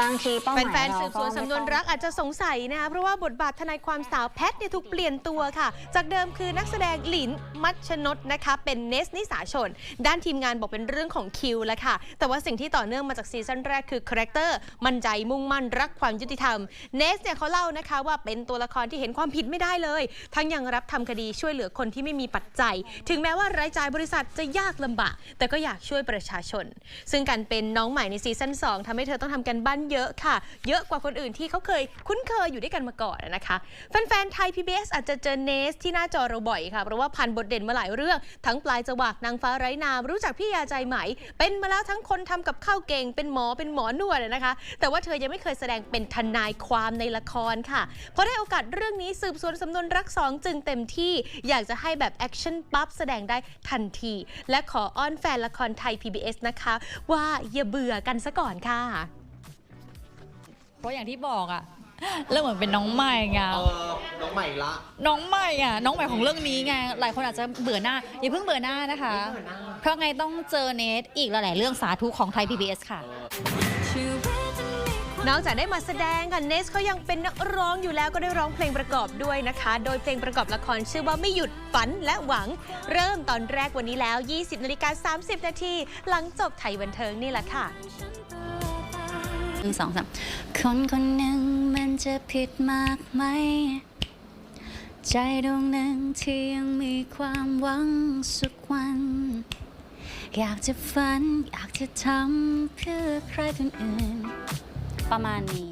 บางทีเป้าหมายแฟนๆเราสืบสวนสำนวนรักอาจจะสงสัยนะคะเพราะว่าบทบาททนายความสาวแพทเนี่ยถูกเปลี่ยนตัวค่ะ จากเดิมคือนักแสดงหลินมัชนนนะคะ เป็นเนสนิสาชน ด้านทีมงานบอกเป็นเรื่องของคิวแล้วค่ะ แต่ว่าสิ่งที่ต่อเนื่องมาจากซีซั่นแรกคือคาแรคเตอร์มั่นใจมุ่งมั่นรักความยุติธรรมเนสเนี่ยเขาเล่านะคะว่าเป็นตัวละครที่เห็นความผิดไม่ได้เลย ทั้งยังรับทำคดีช่วยเหลือคนที่ไม่มีปัจจัย ถึงแม้ว่ารายจ่ายบริษัทจะยากลำบาก แต่ก็อยากช่วยประชาชน ซึ่งการเป็นน้องใหม่ในซีซั่น2ทำให้เธอต้องทำกันบ้านเยอะค่ะ เยอะกว่าคนอื่นที่เขาเคยคุ้นเคยอยู่ด้วยกันมาก่อนนะคะ แฟนๆ ไทย PBS อาจจะเจอเนสที่หน้าจอเราบ่อยค่ะ เพราะว่าพันบทเด่นมาหลายเรื่อง ทั้งปลายจวักนางฟ้าไร้นาม รู้จักพี่ยาใจไหม เป็นมาแล้วทั้งคนทำกับข้าวเก่ง เป็นหมอ เป็นหมอนวดนะคะ แต่ว่าเธอยังไม่เคยแสดงเป็นทนายความในละครค่ะ พอได้โอกาสเรื่องนี้สืบสวนสำนวนรักสองจึงเต็มที่ อยากจะให้แบบแอคชั่นปั๊บแสดงได้ทันที และขออ้อนแฟนละครไทย PBS นะคะ ว่าอย่าเบื่อกันซะก่อนค่ะ เพราะอย่างที่บอกอะเรื่องเหมือนเป็นน้องใหม่ไงเออน้องใหม่ละน้องใหม่อะน้องใหม่ของเรื่องนี้ไงหลายคนอาจจะเบื่อหน้าอย่าเพิ่งเบื่อหน้านะคะ เพราะไงต้องเจอเนทอีกหลาย ๆ เรื่องสาธุของไทย PBS ค่ะ นอกจากได้มาแสดงค่ะเนสเขายังเป็นนักร้องอยู่แล้วก็ได้ร้องเพลงประกอบด้วยนะคะ โดยเพลงประกอบละครชื่อว่าไม่หยุดฝันและหวัง เริ่มตอนแรกวันนี้แล้ว 20นาฬิกา30 นาทีหลังจบไทยบันเทิงนี่แหละค่ะ หนึ่งสองสามคนคนหนึ่งมันจะผิดมากไหม ใจดวงหนึ่งที่ยังมีความหวังสักวัน อยากจะฝัน อยากจะทำเพื่อใครคนอื่น ประมาณนี้